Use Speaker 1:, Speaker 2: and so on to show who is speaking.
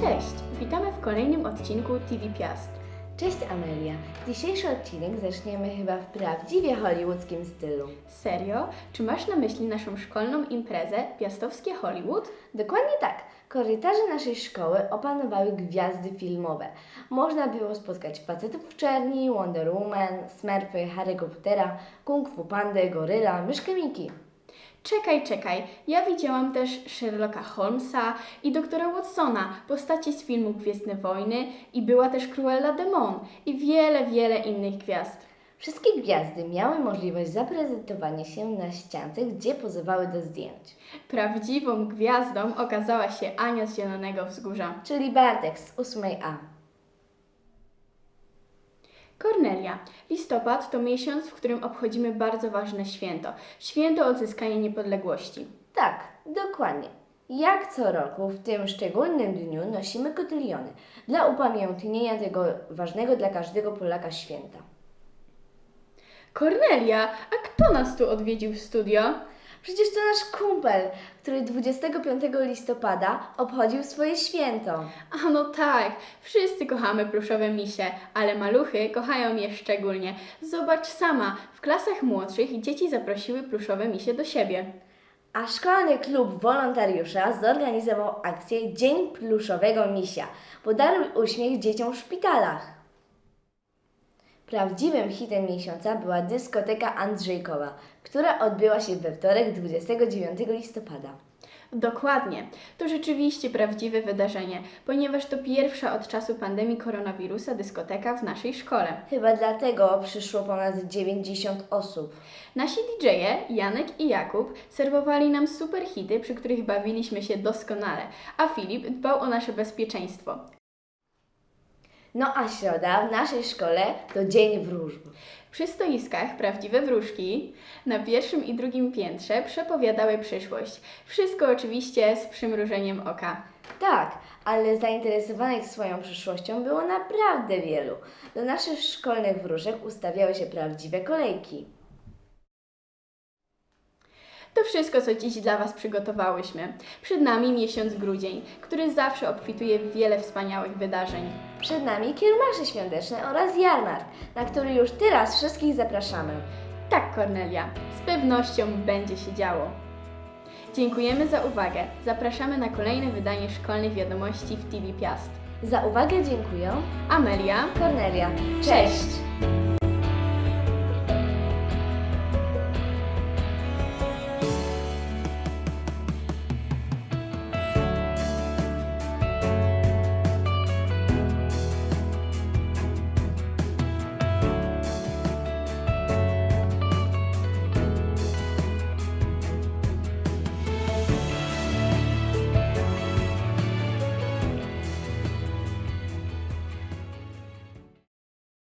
Speaker 1: Cześć, witamy w kolejnym odcinku TV Piast.
Speaker 2: Cześć Amelia. Dzisiejszy odcinek zaczniemy chyba w prawdziwie hollywoodzkim stylu.
Speaker 1: Serio? Czy masz na myśli naszą szkolną imprezę Piastowskie Hollywood?
Speaker 2: Dokładnie tak. Korytarze naszej szkoły opanowały gwiazdy filmowe. Można było spotkać facetów w czerni, Wonder Woman, Smurfy, Harry'ego Pottera, Kung Fu Pandę, Goryla, Myszkę Miki.
Speaker 1: Czekaj, czekaj, ja widziałam też Sherlocka Holmesa i doktora Watsona, postaci z filmu Gwiezdne Wojny i była też Cruella de Mon i wiele, wiele innych gwiazd.
Speaker 2: Wszystkie gwiazdy miały możliwość zaprezentowania się na ściance, gdzie pozowały do zdjęć.
Speaker 1: Prawdziwą gwiazdą okazała się Ania z Zielonego Wzgórza.
Speaker 2: Czyli Bartek z 8A.
Speaker 1: Kornelia. Listopad to miesiąc, w którym obchodzimy bardzo ważne święto. Święto odzyskania niepodległości.
Speaker 2: Tak, dokładnie. Jak co roku w tym szczególnym dniu nosimy kotyliony dla upamiętnienia tego ważnego dla każdego Polaka święta.
Speaker 1: Kornelia, a kto nas tu odwiedził w studio?
Speaker 2: Przecież to nasz kumpel, który 25 listopada obchodził swoje święto.
Speaker 1: A no tak, wszyscy kochamy pluszowe misie, ale maluchy kochają je szczególnie. Zobacz sama, w klasach młodszych dzieci zaprosiły pluszowe misie do siebie.
Speaker 2: A szkolny klub wolontariusza zorganizował akcję Dzień Pluszowego Misia. Podarł uśmiech dzieciom w szpitalach. Prawdziwym hitem miesiąca była dyskoteka Andrzejkowa, która odbyła się we wtorek 29 listopada.
Speaker 1: Dokładnie, to rzeczywiście prawdziwe wydarzenie, ponieważ to pierwsza od czasu pandemii koronawirusa dyskoteka w naszej szkole.
Speaker 2: Chyba dlatego przyszło ponad 90 osób.
Speaker 1: Nasi DJ-e, Janek i Jakub, serwowali nam super hity, przy których bawiliśmy się doskonale, a Filip dbał o nasze bezpieczeństwo.
Speaker 2: No a środa w naszej szkole to Dzień Wróżb.
Speaker 1: Przy stoiskach prawdziwe wróżki na pierwszym i drugim piętrze przepowiadały przyszłość. Wszystko oczywiście z przymrużeniem oka.
Speaker 2: Tak, ale zainteresowanych swoją przyszłością było naprawdę wielu. Do naszych szkolnych wróżek ustawiały się prawdziwe kolejki.
Speaker 1: To wszystko, co dziś dla Was przygotowałyśmy. Przed nami miesiąc grudzień, który zawsze obfituje w wiele wspaniałych wydarzeń.
Speaker 2: Przed nami kiełmasze świąteczne oraz jarmark, na który już teraz wszystkich zapraszamy.
Speaker 1: Tak, Kornelia, z pewnością będzie się działo. Dziękujemy za uwagę. Zapraszamy na kolejne wydanie szkolnych wiadomości w TV Piast.
Speaker 2: Za uwagę dziękuję.
Speaker 1: Amelia,
Speaker 2: Kornelia. Cześć!